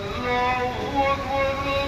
الله أكبر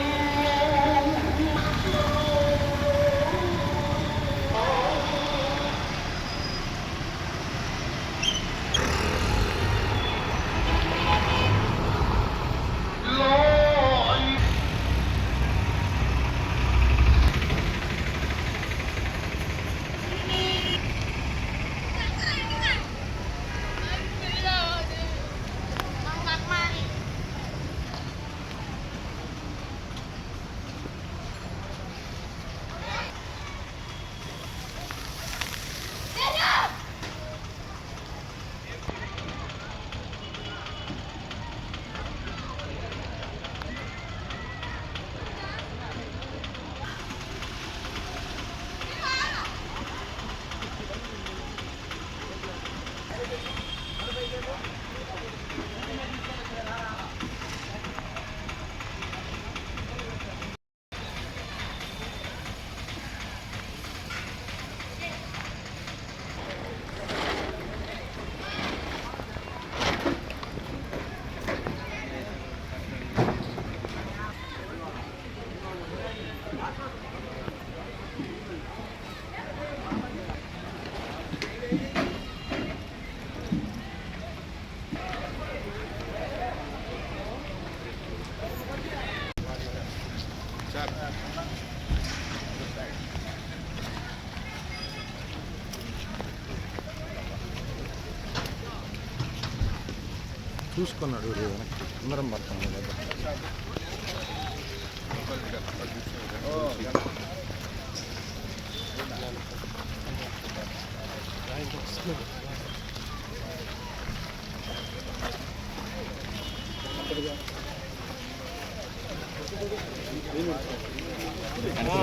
చూసుకున్నాడు వెనక్కి అందరం పడతాం కదా. ఎంత బాగా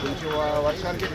కొంచెం వర్షానికి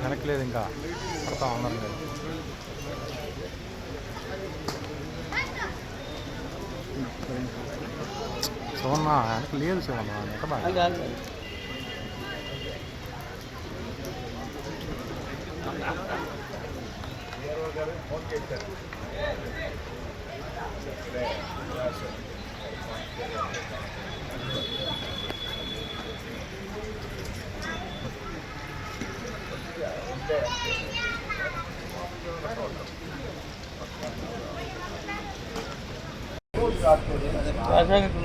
వెనకలేదు ఇంకా పడతా ఉన్నారు మీరు శివన్న వెనక లేదు శివన్న వెనక బాగా ఉన్నట్లు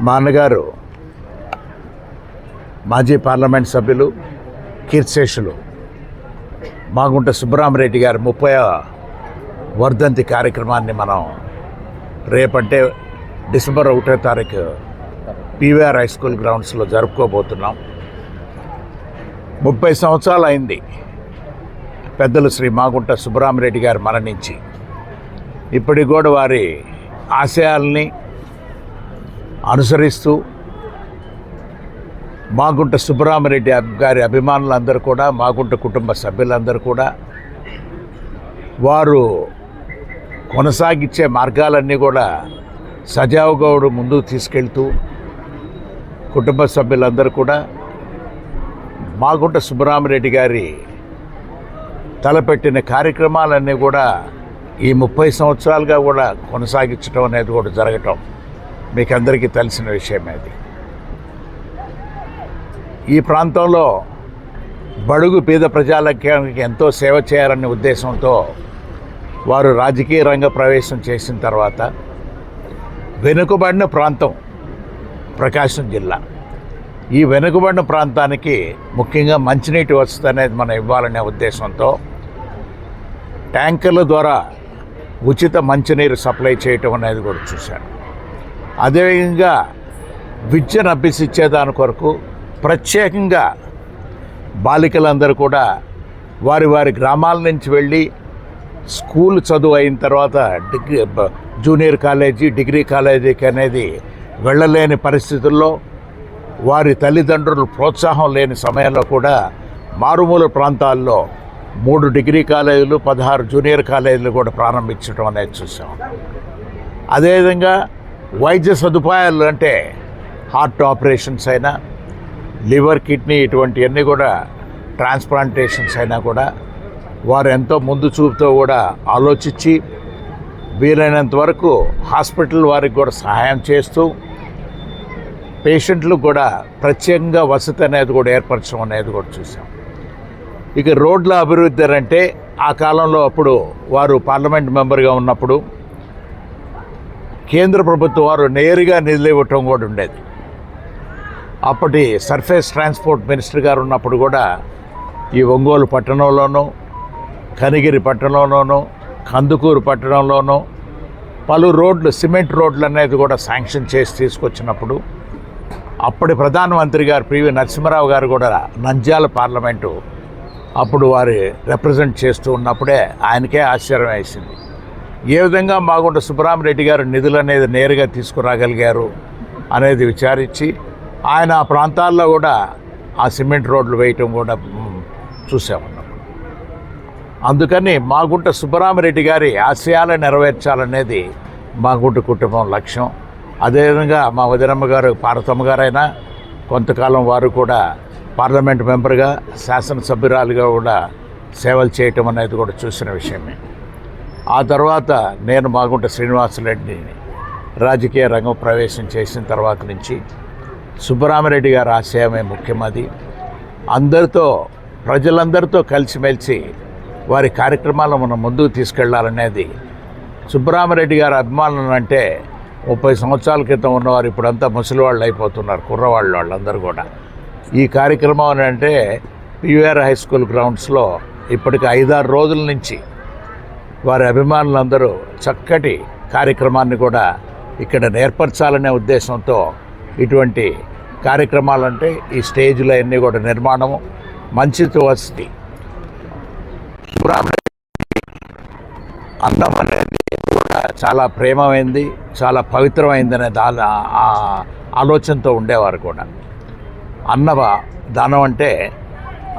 మా అన్నగారు మాజీ పార్లమెంట్ సభ్యులు కీర్తిశేషులు మాగుంట సుబ్బరామరెడ్డి గారి ముప్పై వర్ధంతి కార్యక్రమాన్ని మనం రేపంటే డిసెంబర్ ఒకటో తారీఖు పీవీఆర్ హై స్కూల్ గ్రౌండ్స్లో జరుపుకోబోతున్నాం. ముప్పై సంవత్సరాలు అయింది పెద్దలు శ్రీ మాగుంట సుబ్బరామరెడ్డి గారు మరణించి. ఇప్పటికి కూడా వారి ఆశయాల్ని అనుసరిస్తూ మాగుంట సుబ్బరామరెడ్డి గారి అభిమానులందరూ కూడా మాగుంట కుటుంబ సభ్యులందరూ కూడా వారు కొనసాగించే మార్గాలన్నీ కూడా సజావుగౌడు ముందుకు తీసుకెళ్తూ కుటుంబ సభ్యులందరూ కూడా మాగుంట సుబ్బరామరెడ్డి గారి తలపెట్టిన కార్యక్రమాలన్నీ కూడా ఈ ముప్పై సంవత్సరాలుగా కూడా కొనసాగించడం అనేది కూడా జరగటం మీకు అందరికీ తెలిసిన విషయమే అది. ఈ ప్రాంతంలో బడుగు పేద ప్రజాలకి ఎంతో సేవ చేయాలనే ఉద్దేశంతో వారు రాజకీయ రంగ ప్రవేశం చేసిన తర్వాత వెనుకబడిన ప్రాంతం ప్రకాశం జిల్లా. ఈ వెనుకబడిన ప్రాంతానికి ముఖ్యంగా మంచినీటి వసతి అనేది మనం ఇవ్వాలనే ఉద్దేశంతో ట్యాంకర్ల ద్వారా ఉచిత మంచినీరు సప్లై చేయటం అనేది కూడా చూశాను. అదేవిధంగా విద్యను అభ్యసించేదాని కొరకు ప్రత్యేకంగా బాలికలందరూ కూడా వారి వారి గ్రామాల నుంచి వెళ్ళి స్కూల్ చదువు అయిన తర్వాత డిగ్రీ జూనియర్ కాలేజీ డిగ్రీ కాలేజీకి అనేది వెళ్ళలేని పరిస్థితుల్లో వారి తల్లిదండ్రులు ప్రోత్సాహం లేని సమయంలో కూడా మారుమూల ప్రాంతాల్లో మూడు డిగ్రీ కాలేజీలు పదహారు జూనియర్ కాలేజీలు కూడా ప్రారంభించడం అనేది చూసాం. అదేవిధంగా వైద్య సదుపాయాలు అంటే హార్ట్ ఆపరేషన్స్ అయినా లివర్ కిడ్నీ ఇటువంటివన్నీ కూడా ట్రాన్స్ప్లాంటేషన్స్ అయినా కూడా వారు ఎంతో ముందు చూపుతో కూడా ఆలోచించి వీలైనంత వరకు హాస్పిటల్ వారికి కూడా సహాయం చేస్తూ పేషెంట్లకు కూడా ప్రత్యేకంగా వసతి అనేది కూడా ఏర్పరచడం అనేది కూడా చూసాం ఇక రోడ్ల అభివృద్ధి అంటే ఆ కాలంలో అప్పుడు వారు పార్లమెంట్ మెంబర్గా ఉన్నప్పుడు కేంద్ర ప్రభుత్వం వారు నేరుగా నిధులు ఇవ్వటం కూడా ఉండేది. అప్పటి సర్ఫేస్ ట్రాన్స్పోర్ట్ మినిస్టర్ గారు ఉన్నప్పుడు కూడా ఈ ఒంగోలు పట్టణంలోనూ కనిగిరి పట్టణంలోనూ కందుకూరు పట్టణంలోనూ పలు రోడ్లు సిమెంట్ రోడ్లు అనేది కూడా శాంక్షన్ చేసి తీసుకొచ్చినప్పుడు అప్పటి ప్రధానమంత్రి గారు పివి నరసింహరావు గారు కూడా నంద్యాల పార్లమెంటు అప్పుడు వారి రిప్రజెంట్ చేస్తూ ఉన్నప్పుడే ఆయనకే ఆశ్చర్యం వేసింది. ఏ విధంగా మాగుంట సుబ్బరామరెడ్డి గారు నిధులు అనేది నేరుగా తీసుకురాగలిగారు అనేది విచారించి ఆయన ఆ ప్రాంతాల్లో కూడా ఆ సిమెంట్ రోడ్లు వేయటం కూడా మ్, చూసామన్నమాట అందుకని మాగుంట సుబ్బరామరెడ్డి గారి ఆశయాలు నెరవేర్చాలనేది మాగుంట కుటుంబం లక్ష్యం. అదేవిధంగా మా వదినమ్మ గారు పార్వతమ్మ గారైనా కొంతకాలం వారు కూడా పార్లమెంట్ మెంబర్గా శాసనసభ్యురాలుగా కూడా సేవలు చేయటం అనేది కూడా చూసిన విషయమే. ఆ తర్వాత నేను మాగుంట శ్రీనివాసరెడ్డిని రాజకీయ రంగం ప్రవేశం చేసిన తర్వాత నుంచి సుబ్బరామరెడ్డి గారు ఆశయమే ముఖ్యమది అందరితో ప్రజలందరితో కలిసిమెలిసి వారి కార్యక్రమాలను మనం ముందుకు తీసుకెళ్ళాలనేది సుబ్బరామరెడ్డి గారి అభిమానులు అంటే ముప్పై సంవత్సరాల క్రితం ఉన్నవారు ఇప్పుడంతా ముసలివాళ్ళు అయిపోతున్నారు కుర్రవాళ్ళు వాళ్ళందరూ కూడా. ఈ కార్యక్రమం అని అంటే పివిఆర్ హై స్కూల్ గ్రౌండ్స్లో ఇప్పటికి ఐదారు రోజుల నుంచి వారి అభిమానులందరూ చక్కటి కార్యక్రమాన్ని కూడా ఇక్కడ నేర్పరచాలనే ఉద్దేశంతో ఇటువంటి కార్యక్రమాలు అంటే ఈ స్టేజ్లో అన్నీ కూడా నిర్మాణము మంచితో వస్తుంది అందం అనేది కూడా చాలా ప్రేమమైంది చాలా పవిత్రమైందనే అనే ఆ ఆలోచనతో ఉండేవారు కూడా. అన్నవ దానం అంటే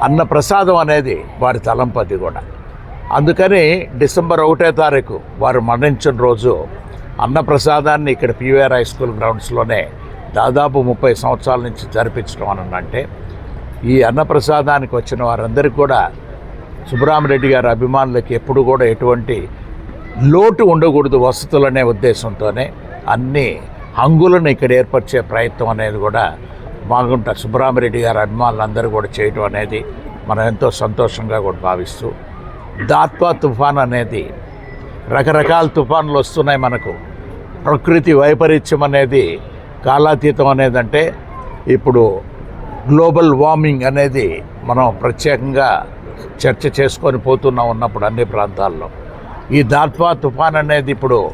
అన్న ప్రసాదం అనేది వారి తలంపతి కూడా. అందుకని డిసెంబర్ ఒకటో తారీఖు వారు మరణించిన రోజు అన్న ప్రసాదాన్ని ఇక్కడ పివిఆర్ హై స్కూల్ గ్రౌండ్స్లోనే దాదాపు ముప్పై సంవత్సరాల నుంచి జరిపించడం అని అంటే ఈ అన్నప్రసాదానికి వచ్చిన వారందరికీ కూడా సుబ్బరామరెడ్డి గారి అభిమానులకి ఎప్పుడు కూడా ఎటువంటి లోటు ఉండకూడదు వసతులనే ఉద్దేశంతోనే అన్ని హంగులను ఇక్కడ ఏర్పరిచే ప్రయత్నం అనేది కూడా బాగుంట సుబ్బరామరెడ్డి గారి అభిమానులందరూ కూడా చేయటం అనేది మనం ఎంతో సంతోషంగా కూడా భావిస్తూ దాత్వా తుఫాన్ అనేది రకరకాల తుఫాన్లు వస్తున్నాయి మనకు. ప్రకృతి వైపరీత్యం అనేది కాలాతీతం అనేది అంటే ఇప్పుడు గ్లోబల్ వార్మింగ్ అనేది మనం ప్రత్యేకంగా చర్చ చేసుకొని పోతున్నాం ఉన్నప్పుడు అన్ని ప్రాంతాల్లో. ఈ దాత్వా తుఫాన్ అనేది ఇప్పుడు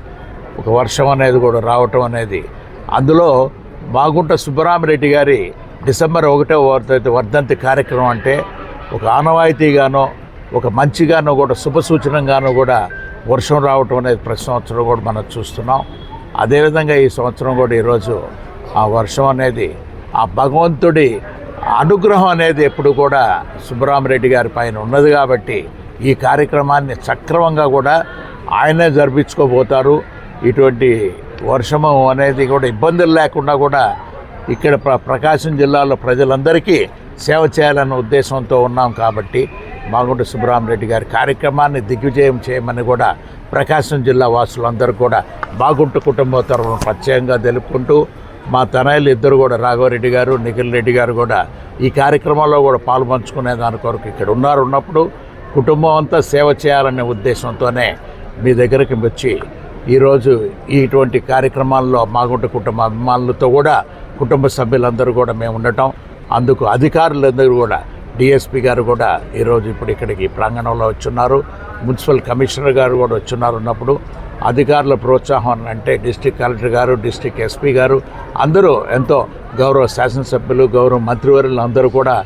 ఒక వర్షం అనేది కూడా రావటం అనేది అందులో మాగుంట సుబ్బరామిరెడ్డి గారి డిసెంబర్ ఒకటో వర్ధ- వర్ధంతి కార్యక్రమం అంటే ఒక ఆనవాయితీగానో ఒక మంచిగానో కూడా శుభ సూచనంగానో కూడా వర్షం రావటం అనేది ప్రతి సంవత్సరం కూడా మనం చూస్తున్నాం. అదేవిధంగా ఈ సంవత్సరం కూడా ఈరోజు ఆ వర్షం అనేది ఆ భగవంతుడి అనుగ్రహం అనేది ఎప్పుడు కూడా సుబ్బరామరెడ్డి గారి పైన ఉన్నది కాబట్టి ఈ కార్యక్రమాన్ని సక్రమంగా కూడా ఆయనే జరిపించుకోబోతారు. ఇటువంటి వర్షము అనేది కూడా ఇబ్బందులు లేకుండా కూడా ఇక్కడ ప్ర ప్రకాశం జిల్లాలో ప్రజలందరికీ సేవ చేయాలన్న ఉద్దేశంతో ఉన్నాం కాబట్టి మాగుంట సుబ్బరామరెడ్డి గారి కార్యక్రమాన్ని దిగ్విజయం చేయమని కూడా ప్రకాశం జిల్లా వాసులందరూ కూడా బాగుంట కుటుంబ తరఫున ప్రత్యేకంగా తెలుపుకుంటూ మా తనయులు ఇద్దరు కూడా రాఘవరెడ్డి గారు నిఖిల్ రెడ్డి గారు కూడా ఈ కార్యక్రమంలో కూడా పాల్పంచుకునే దాని కొరకు ఇక్కడ ఉన్నారు. ఉన్నప్పుడు కుటుంబం అంతా సేవ చేయాలనే ఉద్దేశంతోనే మీ దగ్గరికి వచ్చి ఈరోజు ఇటువంటి కార్యక్రమాల్లో మాగుంట కుటుంబ అభిమానులతో కూడా కుటుంబ సభ్యులందరూ కూడా మేము ఉండటం. అందుకు అధికారులందరూ కూడా డిఎస్పి గారు కూడా ఈరోజు ఇప్పుడు ఇక్కడికి ప్రాంగణంలో వచ్చున్నారు. మున్సిపల్ కమిషనర్ గారు కూడా వచ్చున్నారు ఉన్నప్పుడు. అధికారుల ప్రోత్సాహం అంటే డిస్టిక్ కలెక్టర్ గారు డిస్టిక్ ఎస్పీ గారు అందరూ ఎంతో గౌరవ శాసనసభ్యులు గౌరవ మంత్రివర్యులు అందరూ కూడా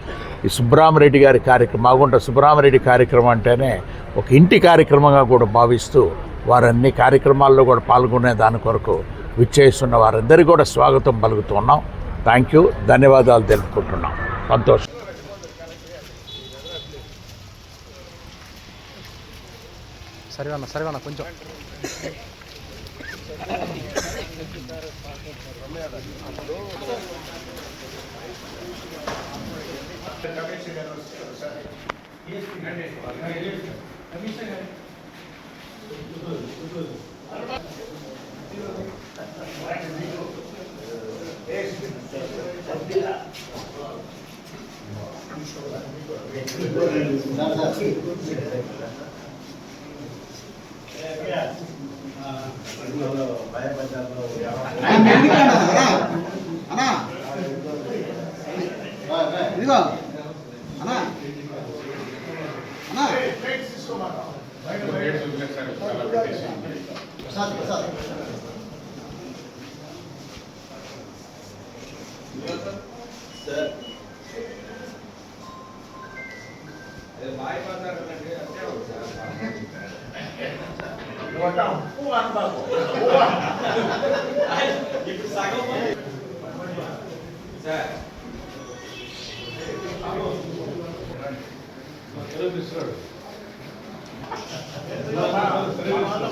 ఈ సుబ్బరామరెడ్డి గారి కార్యక్రమం మాగుంట సుబ్బరామరెడ్డి కార్యక్రమం అంటేనే ఒక ఇంటి కార్యక్రమంగా కూడా భావిస్తూ వారన్ని కార్యక్రమాల్లో కూడా పాల్గొనే దాని కొరకు విచ్చేస్తున్న వారందరికీ కూడా స్వాగతం పలుకుతున్నాం థ్యాంక్ యూ ధన్యవాదాలు తెలుపుకుంటున్నాం. సంతోషం. సరే అన్న సరే అన్న కొంచెం ఇదిగో అన్నా అన్నా ప్రసాద్ ప్రసాద్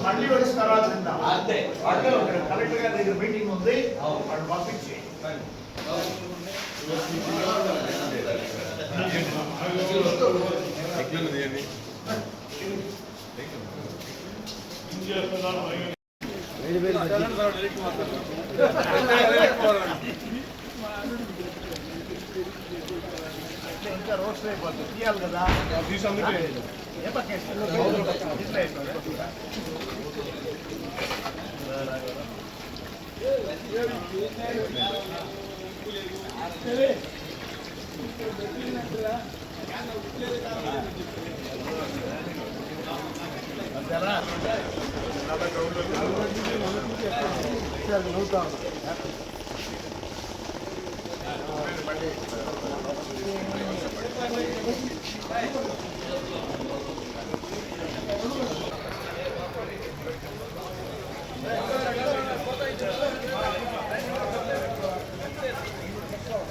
మళ్ళీ వచ్చిన తర్వాత అంతే కలెక్టర్ గారి దగ్గర మీటింగ్ ఉంది వాళ్ళు పంపించి రోస్ట్ అయిపోతుంది తీయాలి కదా ఏ పక్క వేస్తారు? ఇట్లా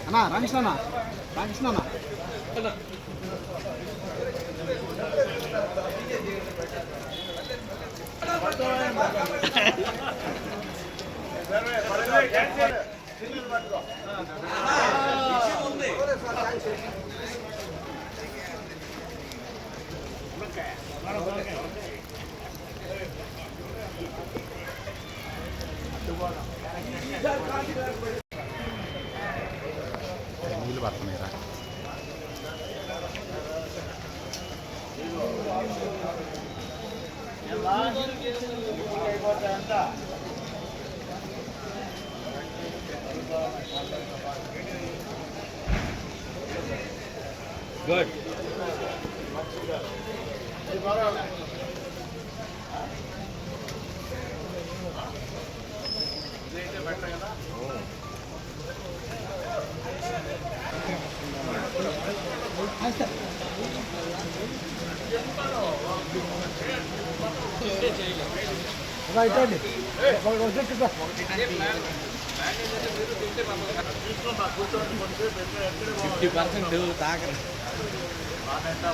అన్నా రామకృష్ణ అన్న రామకృష్ణ అన్న గుడ్ ఫిఫ్టీ పర్సెంట్ メンタ